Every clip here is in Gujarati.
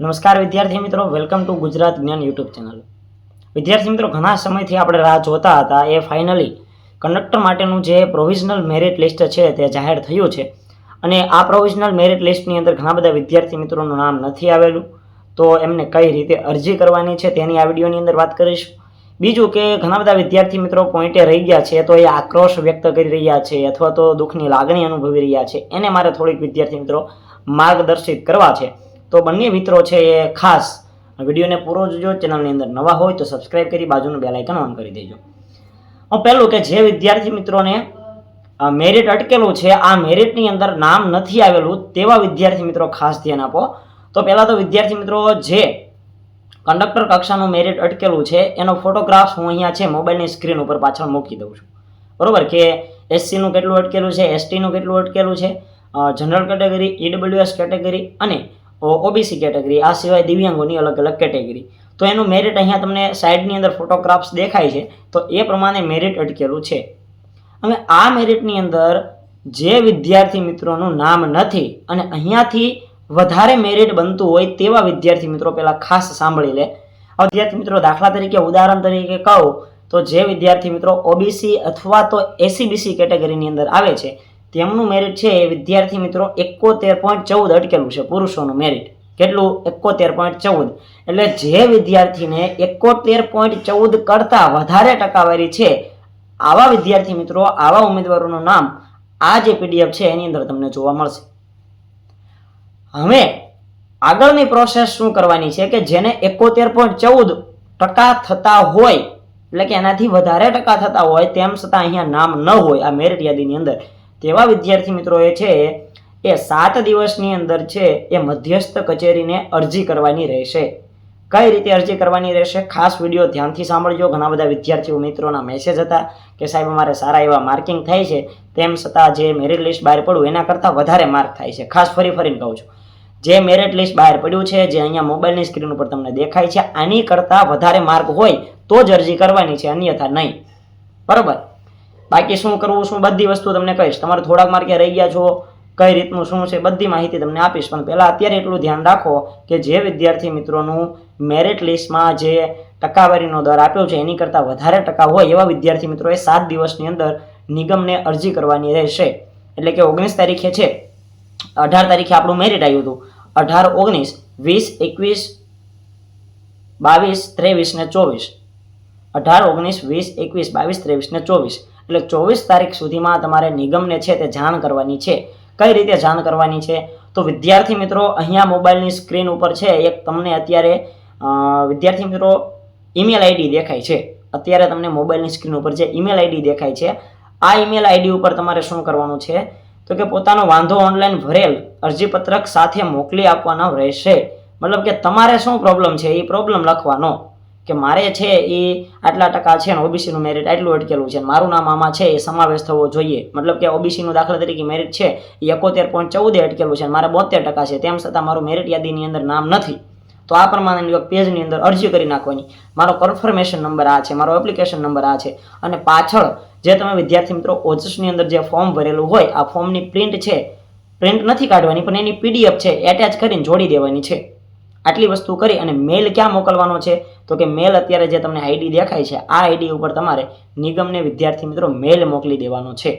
નમસ્કાર વિદ્યાર્થી મિત્રો વેલકમ ટુ ગુજરાત જ્ઞાન યુટ્યુબ ચેનલ વિદ્યાર્થી મિત્રો, ઘણા સમયથી આપણે રાહ જોતા હતા, એ ફાઇનલી કંડક્ટર માટેનું જે પ્રોવિઝનલ મેરિટ લિસ્ટ છે તે જાહેર થયું છે. અને આ પ્રોવિઝનલ મેરિટ લિસ્ટની અંદર ઘણા બધા વિદ્યાર્થી મિત્રોનું નામ નથી આવેલું. તો એમને કઈ રીતે અરજી કરવાની છે તેની આ વિડીયોની અંદર વાત કરીશું. બીજું કે ઘણા બધા વિદ્યાર્થી મિત્રો પોઈન્ટે રહી ગયા છે, તો એ આક્રોશ વ્યક્ત કરી રહ્યા છે અથવા તો દુઃખની લાગણી અનુભવી રહ્યા છે. એને મારે થોડીક વિદ્યાર્થી મિત્રો માર્ગદર્શિત કરવા છે. તો બંને મિત્રો છે એ ખાસ વિડીયોને પૂરો જોજો, ચેનલની અંદર નવા હોય તો સબસ્ક્રાઈબ કરી, બાજુનું બેલ આઇકન ઓન કરી દેજો. હું પહેલું કે જે વિદ્યાર્થી મિત્રોને મેરિટ અટકેલું છે, આ મેરિટની અંદર નામ નથી આવેલું તેવા વિદ્યાર્થી મિત્રો ખાસ ધ્યાન આપો. તો પહેલાં તો વિદ્યાર્થી મિત્રો જે કંડક્ટર કક્ષાનું મેરિટ અટકેલું છે, એનો ફોટોગ્રાફ હું અહીંયા છે મોબાઈલની સ્ક્રીન ઉપર પાછળ મૂકી દઉં છું. બરોબર કે એસસીનું કેટલું અટકેલું છે એસટીનું કેટલું અટકેલું છે જનરલ કેટેગરી ઈડબ્લ્યુએસ કેટેગરી અને ઓબીસી કેટેગરી આ સિવાય દિવ્યાંગોની અલગ અલગ કેટેગરી તો એનું મેરિટ અહીંયા તમને સાઇડની અંદર ફોટોગ્રાફ્સ દેખાય છે, તો એ પ્રમાણે મેરિટ અટકેલું છે. હવે આ મેરિટની અંદર જે વિદ્યાર્થી મિત્રોનું નામ નથી અને અહીંયાથી વધારે મેરિટ બનતું હોય તેવા વિદ્યાર્થી મિત્રો પહેલાં ખાસ સાંભળી લે. વિદ્યાર્થી મિત્રો દાખલા તરીકે, ઉદાહરણ તરીકે કહું, તો જે વિદ્યાર્થી મિત્રો ઓબીસી અથવા તો એસીબીસી કેટેગરીની અંદર આવે છે તેમનું મેરિટ છે એ વિદ્યાર્થી મિત્રો એકોતેર પોઈન્ટ ચૌદ અટકેલું છે પુરુષોનું મેરિટ કેટલું? એકોતેર પોઈન્ટ ચૌદ. એટલે જે વિદ્યાર્થીને એકોતેર પોઈન્ટ ચૌદ કરતાં વધારે ટકાવારી છે, આવા વિદ્યાર્થી મિત્રો, આવા ઉમેદવારોનું નામ આ જે પીડીએફ છે એની અંદર તમને જોવા મળશે. હવે આગળની પ્રોસેસ શું કરવાની છે કે જેને એકોતેર પોઈન્ટ ચૌદ ટકા થતા હોય, એટલે કે એનાથી વધારે ટકા થતા હોય, તેમ છતાં અહીંયા નામ ન હોય આ મેરિટ યાદીની અંદર. તેવા વિદ્યાર્થી મિત્રોએ છે, એ સાત દિવસની અંદર છે, એ મધ્યસ્થ કચેરીને અરજી કરવાની રહેશે. કઈ રીતે અરજી કરવાની રહેશે? ખાસ વીડિયો ધ્યાનથી સાંભળજો. ઘણા બધા વિદ્યાર્થીઓ મિત્રોના મેસેજ હતા કે સાહેબ, અમારે સારા એવા માર્કિંગ થાય છે. તેમ છતાં જે મેરિટ લિસ્ટ બહાર પડવું એના કરતાં વધારે માર્ક થાય છે. ખાસ ફરી ફરીને કહું છું. જે મેરિટ લિસ્ટ બહાર પડ્યું છે, જે અહીંયા મોબાઈલની સ્ક્રીન ઉપર તમને દેખાય છે, આની કરતાં વધારે માર્ક હોય તો જ અરજી કરવાની છે, અન્યથા નહીં. બરાબર? બાકી શું કરવું, શું બધી વસ્તુ તમને કહીશ. તમારે થોડાક માર્કે રહી ગયા છો, કઈ રીતનું શું છે, બધી માહિતી તમને આપીશ. પણ પહેલાં અત્યારે એટલું ધ્યાન રાખો કે જે વિદ્યાર્થી મિત્રોનું મેરિટ લિસ્ટમાં જે ટકાવારીનો દર આપ્યો છે, એની કરતાં વધારે ટકા હોય એવા વિદ્યાર્થી મિત્રોએ સાત દિવસની અંદર નિગમને અરજી કરવાની રહેશે. એટલે કે ઓગણીસ તારીખે છે. અઢાર તારીખે આપણું મેરિટ આવ્યું હતું. અઢાર, ઓગણીસ, વીસ, એકવીસ, બાવીસ, ત્રેવીસ ને ચોવીસ. અઢાર, ઓગણીસ, વીસ, એકવીસ, બાવીસ, ત્રેવીસ ને ચોવીસ. એટલે ચોવીસ તારીખ સુધીમાં તમારે નિગમને છે તે જાણ કરવાની છે. કઈ રીતે જાણ કરવાની છે? તો વિદ્યાર્થી મિત્રો, અહીંયા મોબાઈલની સ્ક્રીન ઉપર છે, એક તમને અત્યારે વિદ્યાર્થી મિત્રો, ઈમેલ આઈડી દેખાય છે. અત્યારે તમને મોબાઈલની સ્ક્રીન ઉપર જે ઈમેલ આઈડી દેખાય છે, આ ઈમેલ આઈડી ઉપર તમારે શું કરવાનું છે? તો કે પોતાનો વાંધો ઓનલાઈન ભરેલ અરજીપત્રક સાથે મોકલી આપવાનો રહેશે. મતલબ કે તમારે શું પ્રોબ્લેમ છે? એ પ્રોબ્લેમ લખવાનો. કે મારે છે એ આટલા ટકા છે ને ઓબીસીનું મેરિટ આટલું અટકેલું છે મારું નામ આમાં છે એ સમાવેશ થવો જોઈએ. મતલબ કે ઓબીસીનું દાખલા તરીકે મેરિટ છે એ એકોતેર પોઈન્ટ ચૌદે અટકેલું છે મારે બોતેર ટકા છે, તેમ છતાં મારું મેરિટ યાદીની અંદર નામ નથી. તો આ પ્રમાણેની પેજની અંદર અરજી કરી નાખવાની. મારો કન્ફર્મેશન નંબર આ છે, મારો એપ્લિકેશન નંબર આ છે અને પાછળ જે તમે વિદ્યાર્થી મિત્રો ઓજસની અંદર જે ફોર્મ ભરેલું હોય, આ ફોર્મની પ્રિન્ટ છે પ્રિન્ટ નથી કાઢવાની પણ એની પીડીએફ છે એટેચ કરીને જોડી દેવાની છે. આટલી વસ્તુ કરી અને મેલ ક્યાં મોકલવાનો છે? તો કે મેલ અત્યારે જે તમને આઈડી દેખાય છે, આ આઈડી ઉપર તમારે નિગમને વિદ્યાર્થી મિત્રો મેલ મોકલી દેવાનો છે.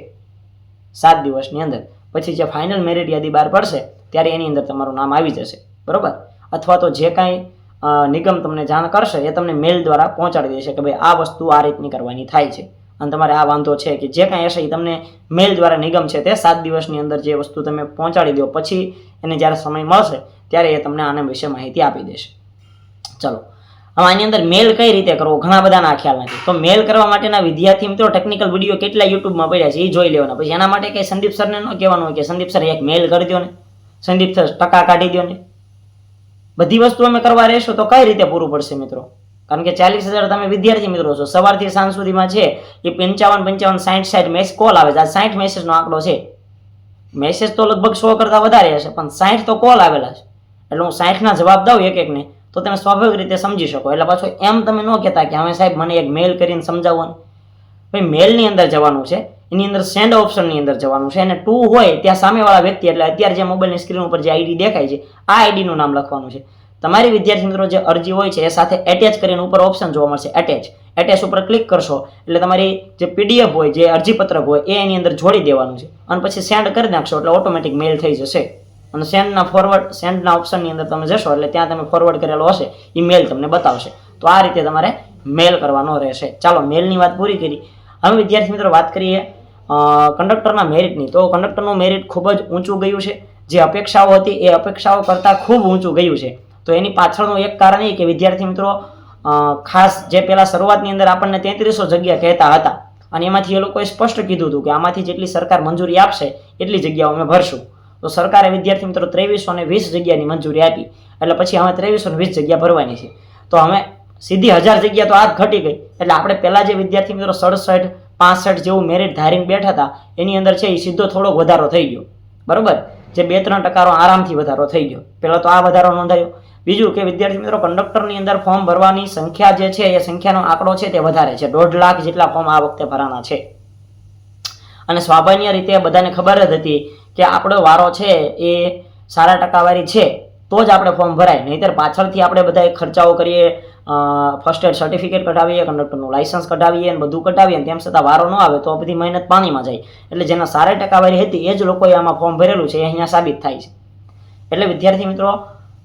સાત દિવસની અંદર. પછી જે ફાઇનલ મેરિટ યાદી બહાર પડશે, ત્યારે એની અંદર તમારું નામ આવી જશે. બરાબર? અથવા તો જે કાંઈ નિગમ તમને જાણ કરશે, એ તમને મેલ દ્વારા પહોંચાડી દેશે કે ભાઈ આ વસ્તુ આ રીતની કરવાની થાય છે. અને તમારે આ વાંધો છે કે જે કાંઈ હશે એ તમને મેલ દ્વારા નિગમ છે તે સાત દિવસની અંદર જે વસ્તુ તમે પહોંચાડી દો. પછી એને જ્યારે સમય મળશે ત્યારે એ તમને આના વિશે માહિતી આપી દેશે. ચલો, હવે આની અંદર મેલ કઈ રીતે કરવો? ઘણા બધાના ખ્યાલ નથી. તો મેલ કરવા માટેના વિદ્યાર્થી મિત્રો ટેકનિકલ વીડિયો કેટલા યુટ્યુબમાં પડ્યા છે એ જોઈ લેવાના. પછી એના માટે કંઈ સંદીપ સરને ન કહેવાનું કે સંદીપ સર એક મેલ કરી દો ને સંદીપ સર ટકા કાઢી દો ને બધી વસ્તુ અમે કરવા રહેશો તો કઈ રીતે પૂરું પડશે મિત્રો? કારણ કે ચાલીસ હજાર તમે વિદ્યાર્થી મિત્રો છો. સવારથી સાંજ સુધીમાં છે. એ પંચાવન પંચાવન સાઠ સાઠ મેસ કોલ આવે છે. આ સાઠ મેસેજનો આંકડો છે. મેસેજ તો લગભગ સો કરતાં વધારે હશે, પણ સાઠ તો કોલ આવેલા છે. એટલે હું સાઠના જવાબ દઉં એક એકને, તો તમે સ્વાભાવિક રીતે સમજી શકો. એટલે પાછો એમ તમે ન કહેતા કે હવે સાહેબ મને એક મેલ કરીને સમજાવવાનું. ભાઈ, મેલની અંદર જવાનું છે, એની અંદર સેન્ડ ઓપ્શનની અંદર જવાનું છે, અને ટુ હોય ત્યાં સામેવાળા વ્યક્તિ, એટલે અત્યારે જે મોબાઈલની સ્ક્રીન ઉપર જે આઈડી દેખાય છે, આ આઈડીનું નામ લખવાનું છે. તમારી વિદ્યાર્થી મિત્રો જે અરજી હોય છે, એ સાથે એટેચ કરીને ઉપર ઓપ્શન જોવા મળશે એટેચ એટેચ ઉપર ક્લિક કરશો, એટલે તમારી જે પીડીએફ હોય, જે અરજીપત્રક હોય, એ એની અંદર જોડી દેવાનું છે. અને પછી સેન્ડ કરી નાખશો, એટલે ઓટોમેટિક મેલ થઈ જશે. અને સેન્ડના ફોરવર્ડ સેન્ડના ઓપ્શનની અંદર તમે જશો એટલે ત્યાં તમે ફોરવર્ડ કરેલો હશે એ મેલ તમને બતાવશે. તો આ રીતે તમારે મેલ કરવાનો રહેશે. ચાલો મેલની વાત પૂરી કરી. હવે વિદ્યાર્થી મિત્રો વાત કરીએ કંડક્ટરના મેરિટની તો કંડક્ટરનું મેરિટ ખૂબ જ ઊંચું ગયું છે. જે અપેક્ષાઓ હતી, એ અપેક્ષાઓ કરતાં ખૂબ ઊંચું ગયું છે. તો એની પાછળનું એક કારણ એ કે વિદ્યાર્થી મિત્રો ખાસ જે પહેલાં શરૂઆતની અંદર આપણને તેત્રીસો જગ્યા કહેતા હતા. અને એમાંથી એ લોકોએ સ્પષ્ટ કીધું હતું કે આમાંથી જેટલી સરકાર મંજૂરી આપશે, એટલી જગ્યાઓ અમે ભરશું. તો સરકારે વિદ્યાર્થી મિત્રો ત્રેવીસો ને વીસ જગ્યાની મંજૂરી આપી. એટલે પછી હવે ત્રેવીસો ને વીસ જગ્યા ભરવાની છે. તો અમે સીધી હજાર જગ્યા તો આ ઘટી ગઈ. એટલે આપણે પહેલાં જે વિદ્યાર્થી મિત્રો સડસઠ, પાસઠ જેવું મેરિટ ધારીને બેઠા હતા, એની અંદર છે એ સીધો થોડોક વધારો થઈ ગયો. બરાબર? જે બે ત્રણ ટકાનો આરામથી વધારો થઈ ગયો. પહેલાં તો આ વધારો નોંધાયો. બીજું કે વિદ્યાર્થી મિત્રો કંડક્ટરની અંદર ફોર્મ ભરવાની સંખ્યા જે છે, એ સંખ્યાનો આંકડો છે તે વધારે છે. દોઢ લાખ જેટલા ફોર્મ આ વખતે ભરાના છે. અને સ્વાભાવિક રીતે બધાને ખબર જ હતી કે આપણો વારો છે એ સારા ટકાવારી છે, તો જ આપણે ફોર્મ ભરાય. નહીંતર પાછળથી આપણે બધા ખર્ચાઓ કરીએ ફર્સ્ટ એડ સર્ટિફિકેટ કઢાવીએ કંડક્ટરનું લાઇસન્સ કઢાવીએ અને બધું કઢાવીએ તેમ છતાં વારો ન આવે તો બધી મહેનત પાણીમાં જાય. એટલે જેના સારા ટકાવારી હતી એ જ લોકોએ આમાં ફોર્મ ભરેલું છે, એ અહીંયા સાબિત થાય છે. એટલે વિદ્યાર્થી મિત્રો,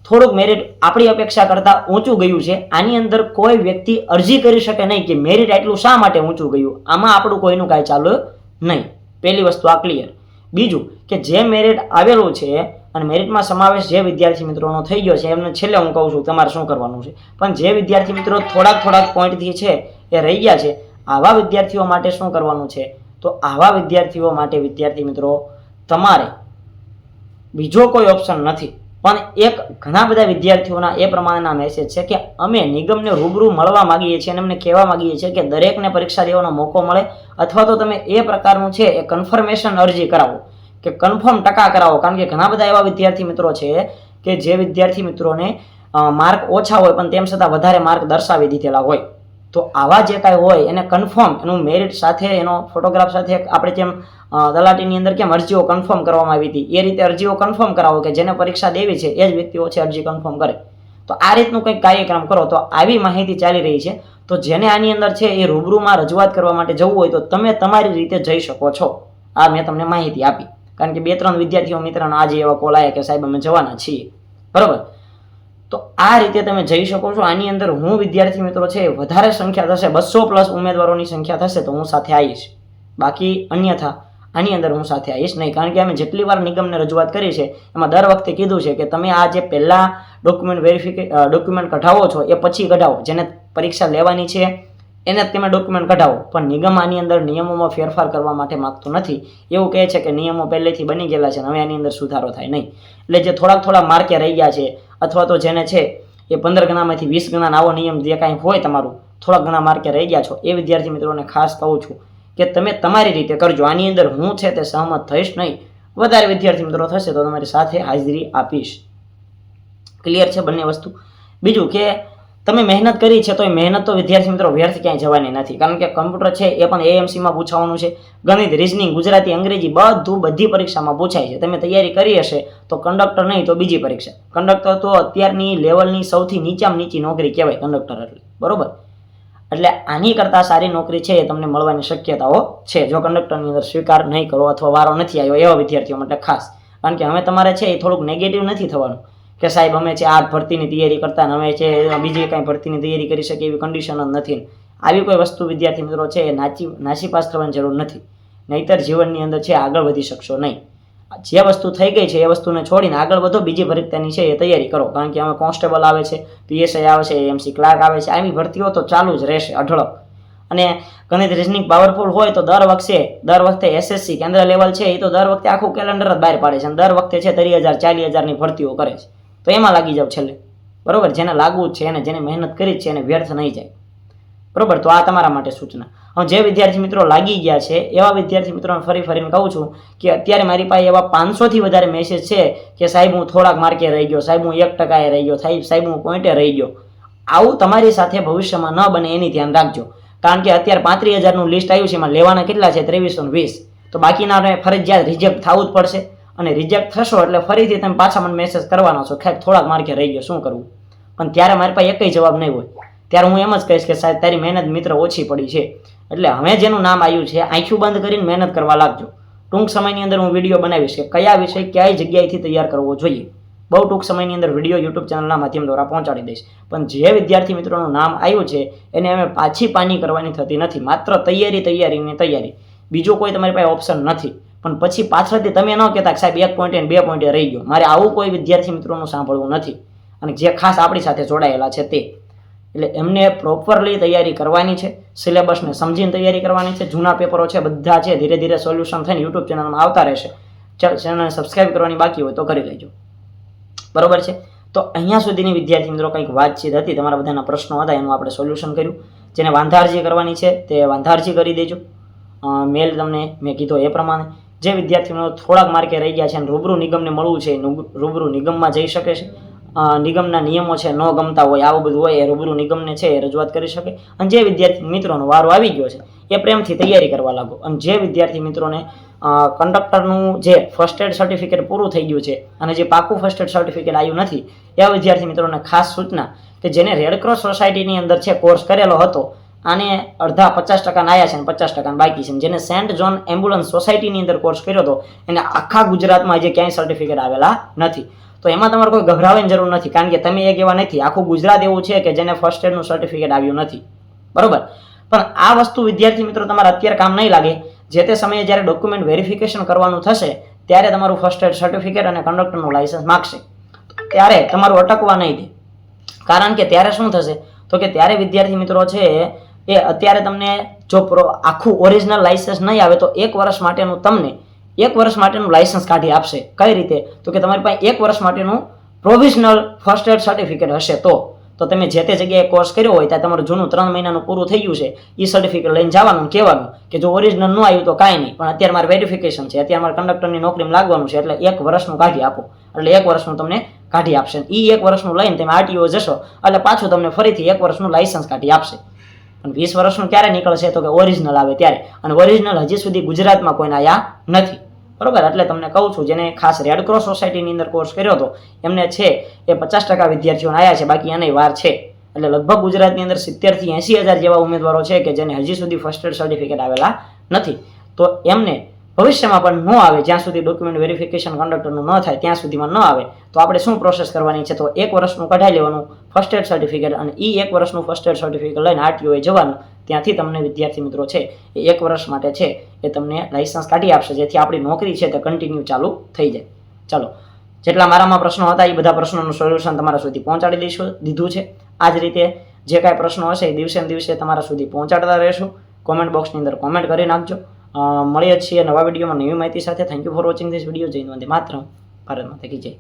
થોડુંક મેરિટ આપણી અપેક્ષા કરતાં ઊંચું ગયું છે. આની અંદર કોઈ વ્યક્તિ અરજી કરી શકે નહીં કે મેરિટ આટલું શા માટે ઊંચું ગયું? આમાં આપણું કોઈનું કાંઈ ચાલુ નહીં. પહેલી વસ્તુ આ ક્લિયર બીજું કે જે મેરિટ આવેલું છે અને મેરિટમાં સમાવેશ જે વિદ્યાર્થી મિત્રોનો થઈ ગયો છે, એમને છેલ્લે હું કહું છું, તમારે શું કરવાનું છે? પણ જે વિદ્યાર્થી મિત્રો થોડાક થોડાક પોઈન્ટથી છે, એ રહી ગયા છે, આવા વિદ્યાર્થીઓ માટે શું કરવાનું છે? તો આવા વિદ્યાર્થીઓ માટે વિદ્યાર્થી મિત્રો તમારે બીજો કોઈ ઓપ્શન નથી. પણ એક ઘણા બધા વિદ્યાર્થીઓના એ પ્રમાણેના મેસેજ છે કે અમે નિગમને રૂબરૂ મળવા માંગીએ છીએ અને અમને કહેવા માગીએ છીએ કે દરેકને પરીક્ષા દેવાનો મોકો મળે અથવા તો તમે એ પ્રકારનું છે એ કન્ફર્મેશન અરજી કરાવો. કે કન્ફર્મ ટકા કરાવો. કારણ કે ઘણા બધા એવા વિદ્યાર્થી મિત્રો છે કે જે વિદ્યાર્થી મિત્રોને માર્ક ઓછા હોય પણ તેમ છતાં વધારે માર્ક દર્શાવી દીધેલા હોય. તો આવા જે કાંઈ હોય એને કન્ફર્મ એનું મેરિટ સાથે, એનો ફોટોગ્રાફ સાથે આપણે જેમ તલાટીની અંદર કેમ અરજીઓ કન્ફર્મ કરવામાં આવી હતી, એ રીતે અરજીઓ કન્ફર્મ કરાવો કે જેને પરીક્ષા દેવી છે, એ જ વ્યક્તિઓ છે અરજી કન્ફર્મ કરે. તો આ રીતનું કંઈક કાર્યક્રમ કરો. તો આવી માહિતી ચાલી રહી છે. તો જેને આની અંદર છે એ રૂબરૂમાં રજૂઆત કરવા માટે જવું હોય તો તમે તમારી રીતે જઈ શકો છો. આ મેં તમને માહિતી આપી. કારણ કે બે ત્રણ વિદ્યાર્થીઓ મિત્રોનો આજે એવા કોલ આવ્યા કે સાહેબ અમે જવાના છીએ. બરોબર? તો આ રીતે તમે જઈ શકો છો. આની અંદર હું વિદ્યાર્થી મિત્રો છે વધારે સંખ્યા થશે. બસો પ્લસ ઉમેદવારોની સંખ્યા થશે તો હું સાથે આવીશ. બાકી અન્યથા આની અંદર હું સાથે આવીશ નહીં. કારણ કે અમે જેટલી વાર નિગમને રજૂઆત કરી છે, એમાં દર વખતે કીધું છે કે તમે આ જે પહેલાં ડોક્યુમેન્ટ વેરિફિકે ડોક્યુમેન્ટ કઢાવો છો એ પછી કઢાવો. જેને પરીક્ષા લેવાની છે એને જ તમે ડોક્યુમેન્ટ કઢાવો. પણ નિગમ આની અંદર નિયમોમાં ફેરફાર કરવા માટે માગતું નથી. એવું કહે છે કે નિયમો પહેલેથી બની ગયેલા છે હવે આની અંદર સુધારો થાય નહીં. એટલે જે થોડાક થોડા માર્કે રહી ગયા છે, અથવા તો જેને છે, એ પંદર ગણામાંથી વીસ ગણા આવો નિયમ જે કાંઈ હોય તમારું, થોડાક ઘણા માર્કે રહી ગયા છો, એ વિદ્યાર્થી મિત્રોને ખાસ કહું છું કે તમે તમારી રીતે કરજો. આની અંદર હું છે તે સહમત થઈશ નહીં. વધારે વિદ્યાર્થી મિત્રો થશે તો તમારી સાથે હાજરી આપીશ. ક્લિયર છે બંને વસ્તુ? બીજું કે તમે મહેનત કરી છે તો એ મહેનત તો વિદ્યાર્થી મિત્રો વ્યર્થ ક્યાંય જવાની નથી. કારણ કે કમ્પ્યુટર છે એ પણ એએમસીમાં પૂછાવાનું છે. ગણિત રિઝનિંગ ગુજરાતી, અંગ્રેજી બધું બધી પરીક્ષામાં પૂછાય છે. તમે તૈયારી કરી હશે તો કંડક્ટર નહીં તો બીજી પરીક્ષા. કંડક્ટર તો અત્યારની લેવલની સૌથી નીચામાં નીચી નોકરી કહેવાય કંડક્ટર એટલે. બરોબર? એટલે આની કરતાં સારી નોકરી છે એ તમને મળવાની શક્યતાઓ છે. જો કંડક્ટરની અંદર સ્વીકાર નહીં કરો અથવા વારો નથી આવ્યો એવા વિદ્યાર્થીઓ માટે ખાસ. કારણ કે હવે તમારે છે એ થોડુંક નેગેટિવ નથી થવાનું. કે સાહેબ, અમે છે આ ભરતીની તૈયારી કરતા ને અમે છે બીજી કાંઈ ભરતીની તૈયારી કરી શકીએ એવી કન્ડિશન જ નથી. આવી કોઈ વસ્તુ વિદ્યાર્થી મિત્રો છે એ નાચી નાસીપાસ થવાની જરૂર નથી. નહીતર જીવનની અંદર છે, આગળ વધી શકશો નહીં. જે વસ્તુ થઈ ગઈ છે, એ વસ્તુને છોડીને આગળ વધો, બીજી ભરતીની છે, એ તૈયારી કરો. કારણ કે અમે કોન્સ્ટેબલ આવે છે, પીએસઆઈ આવે છે એમસી ક્લાર્ક આવે છે, આવી ભરતીઓ તો ચાલુ જ રહેશે અઢળક. અને ગણિત, રિઝનિંગ પાવરફુલ હોય તો દર વખતે દર વખતે એસએસસી કેન્દ્ર લેવલ છે, એ તો દર વખતે આખું કેલેન્ડર જ બહાર પાડે છે. અને દર વખતે છે ત્રીસ હજાર ચાલીસ હજારની ભરતીઓ કરે છે. તો એમાં લાગી જાવ છેલ્લે. બરાબર? જેને લાગવું છે અને જેને મહેનત કરી છે એને વ્યર્થ નહીં જાય. બરાબર? તો આ તમારા માટે સૂચના. હવે જે વિદ્યાર્થી મિત્રો લાગી ગયા છે, એવા વિદ્યાર્થી મિત્રોને ફરી ફરીને કહું છું કે અત્યારે મારી પાસે એવા પાંચસોથી વધારે મેસેજ છે કે સાહેબ હું થોડાક માર્કે રહી ગયો, સાહેબ હું એક ટકાએ રહી ગયો, સાહેબ સાહેબ હું પોઈન્ટે રહી ગયો. આવું તમારી સાથે ભવિષ્યમાં ન બને એની ધ્યાન રાખજો. કારણ કે અત્યારે પાંત્રીસ હજારનું લિસ્ટ આવ્યું છે, એમાં લેવાના કેટલા છે? ત્રેવીસો વીસ. તો બાકીના ફરજિયાત રિજેક્ટ થવું જ પડશે. અને રિજેક્ટ થશો એટલે ફરીથી તમે પાછા મને મેસેજ કરવાનો છો. ખેર થોડાક માર્કે રહી ગયો શું કરવું? પણ ત્યારે મારી પાસે એકય જવાબ નહીં હોય. ત્યારે હું એમ જ કહીશ કે સાહેબ, તારી મહેનત મિત્ર ઓછી પડી છે. એટલે હવે જેનું નામ આવ્યું છે, આંખ્યું બંધ કરીને મહેનત કરવા લાગજો. ટૂંક સમયની અંદર હું વીડિયો બનાવીશ કે કયા વિષય ક્યાંય જગ્યાએથી તૈયાર કરવો જોઈએ. બહુ ટૂંક સમયની અંદર વીડિયો યુટ્યુબ ચેનલના માધ્યમ દ્વારા પહોંચાડી દઈશ. પણ જે વિદ્યાર્થી મિત્રોનું નામ આવ્યું છે, એને અમે પાછી પાની કરવાની થતી નથી. માત્ર તૈયારી, તૈયારીની તૈયારી. બીજો કોઈ તમારી પાસે ઓપ્શન નથી. પણ પછી પાછળથી તમે ન કહેતા કે સાહેબ એક પોઈન્ટે બે પોઈન્ટે રહી ગયો. મારે આવું કોઈ વિદ્યાર્થી મિત્રોનું સાંભળવું નથી. અને જે ખાસ આપણી સાથે જોડાયેલા છે તે. એટલે એમને પ્રોપરલી તૈયારી કરવાની છે સિલેબસને સમજીને તૈયારી કરવાની છે, જૂના પેપરો છે, બધા છે, ધીરે ધીરે સોલ્યુશન થઈને યુટ્યુબ ચેનલમાં આવતા રહેશે. ચેનલને સબસ્ક્રાઇબ કરવાની બાકી હોય તો કરી લેજો. બરોબર છે? તો અહીંયા સુધીની વિદ્યાર્થી મિત્રો કંઈક વાતચીત હતી, તમારા બધાના પ્રશ્નો હતા, એનું આપણે સોલ્યુશન કર્યું. જેને વાંધારજી કરવાની છે, તે વાંધારજી કરી દેજો. મેલ તમને મેં કીધો એ પ્રમાણે. જે વિદ્યાર્થીઓ થોડાક માર્કે રહી ગયા છે અને રૂબરૂ નિગમને મળવું છે રૂબરૂ નિગમમાં જઈ શકે છે. નિગમના નિયમો છે, ન ગમતા હોય, આવું બધું હોય, એ રૂબરૂ નિગમને છે, એ રજૂઆત કરી શકે. અને જે વિદ્યાર્થી મિત્રોનો વારો આવી ગયો છે, એ પ્રેમથી તૈયારી કરવા લાગો. અને જે વિદ્યાર્થી મિત્રોને કંડક્ટરનું જે ફર્સ્ટ એડ સર્ટિફિકેટ પૂરું થઈ ગયું છે અને જે પાકું ફર્સ્ટ એડ સર્ટિફિકેટ આવ્યું નથી, એવા વિદ્યાર્થી મિત્રોને ખાસ સૂચના કે જેને રેડક્રોસ સોસાયટીની અંદર છે કોર્સ કરેલો હતો આને અડધા પચાસ ટકા આવ્યા છે અને પચાસ ટકા બાકી છે જેને સેન્ટ જોન એમ્બ્યુલન્સ સોસાયટીની અંદર કોર્સ કર્યો હતો, એને આખા ગુજરાતમાં હજી ક્યાંય સર્ટિફિકેટ આવેલા નથી. તો એમાં તમારે કોઈ ગભરાવાની જરૂર નથી, કારણ કે તમે એક એવા નથી. આખું ગુજરાત એવું છે કે જેને ફર્સ્ટ એડનું સર્ટિફિકેટ આવ્યું નથી. બરોબર? પણ આ વસ્તુ વિદ્યાર્થી મિત્રો તમારે અત્યારે કામ નહીં લાગે. જે તે સમયે જ્યારે ડોક્યુમેન્ટ વેરિફિકેશન કરવાનું થશે, ત્યારે તમારું ફર્સ્ટ એડ સર્ટિફિકેટ અને કંડક્ટરનું લાઇસન્સ માગશે. ત્યારે તમારું અટકવા નહીં દે. કારણ કે ત્યારે શું થશે? તો કે ત્યારે વિદ્યાર્થી મિત્રો છે એ અત્યારે તમને જો પ્રો આખું ઓરિજિનલ લાઇસન્સ નહીં આવે તો એક વર્ષ માટેનું તમને એક વર્ષ માટેનું લાઇસન્સ કાઢી આપશે. કઈ રીતે? તો કે તમારી પાસે એક વર્ષ માટેનું પ્રોવિઝનલ ફર્સ્ટ એડ સર્ટિફિકેટ હશે તો. તો તમે જે તે જગ્યાએ કોર્સ કર્યો હોય ત્યાં તમારું જૂનું ત્રણ મહિનાનું પૂરું થઈ ગયું છે એ સર્ટિફિકેટ લઈને જવાનું, કહેવાનું કે જો ઓરિજિનલ ન આવ્યું તો કાંઈ નહીં. પણ અત્યારે મારે વેરિફિકેશન છે, અત્યારે મારે કંડક્ટરની નોકરીમાં લાગવાનું છે, એટલે એક વર્ષનું કાઢી આપો. એટલે એક વર્ષનું તમને કાઢી આપશે. એ એક વર્ષનું લઈને તમે આરટીઓ જશો, એટલે પાછું તમને ફરીથી એક વર્ષનું લાઇસન્સ કાઢી આપશે. અને વીસ વર્ષનું ક્યારે નીકળશે તો કે ઓરિજિનલ આવે ત્યારે. અને ઓરિજિનલ હજી સુધી ગુજરાતમાં કોઈને આયા નથી. બરોબર? એટલે તમને કહું છું, જેને ખાસ રેડક્રોસ સોસાયટીની અંદર કોર્સ કર્યો હતો, એમને છે એ પચાસ ટકા વિદ્યાર્થીઓને આવ્યા છે, બાકી એને વાર છે. એટલે લગભગ ગુજરાતની અંદર સિત્તેરથી એંસી હજાર જેવા ઉમેદવારો છે કે જેને હજી સુધી ફર્સ્ટ એડ સર્ટિફિકેટ આવેલા નથી. તો એમને ભવિષ્યમાં પણ ન આવે, જ્યાં સુધી ડોક્યુમેન્ટ વેરિફિકેશન કંડક્ટરનું ન થાય, ત્યાં સુધીમાં ન આવે, તો આપણે શું પ્રોસેસ કરવાની છે? તો એક વર્ષનું કઢાઈ લેવાનું ફર્સ્ટ એડ સર્ટિફિકેટ અને એ એક વર્ષનું ફર્સ્ટ એડ સર્ટિફિકેટ લઈને આરટીઓએ જવાનું, ત્યાંથી તમને વિદ્યાર્થી મિત્રો છે, એ એક વર્ષ માટે છે, એ તમને લાઇસન્સ કાઢી આપશે, જેથી આપણી નોકરી છે તે કન્ટિન્યુ ચાલુ થઈ જાય. ચાલો, જેટલા મારામાં પ્રશ્નો હતા એ બધા પ્રશ્નોનું સોલ્યુશન તમારા સુધી પહોંચાડી દઈશું, દીધું છે. આ જ રીતે જે કાંઈ પ્રશ્નો હશે, એ દિવસે દિવસે તમારા સુધી પહોંચાડતા રહેશું. કોમેન્ટ બોક્સની અંદર કોમેન્ટ કરી નાખજો. મળીએ છીએ નવા વિડીયોમાં નવી માહિતી સાથે. Thank you for watching this video જય વંદે માત્ર ભારત માતા કી જય.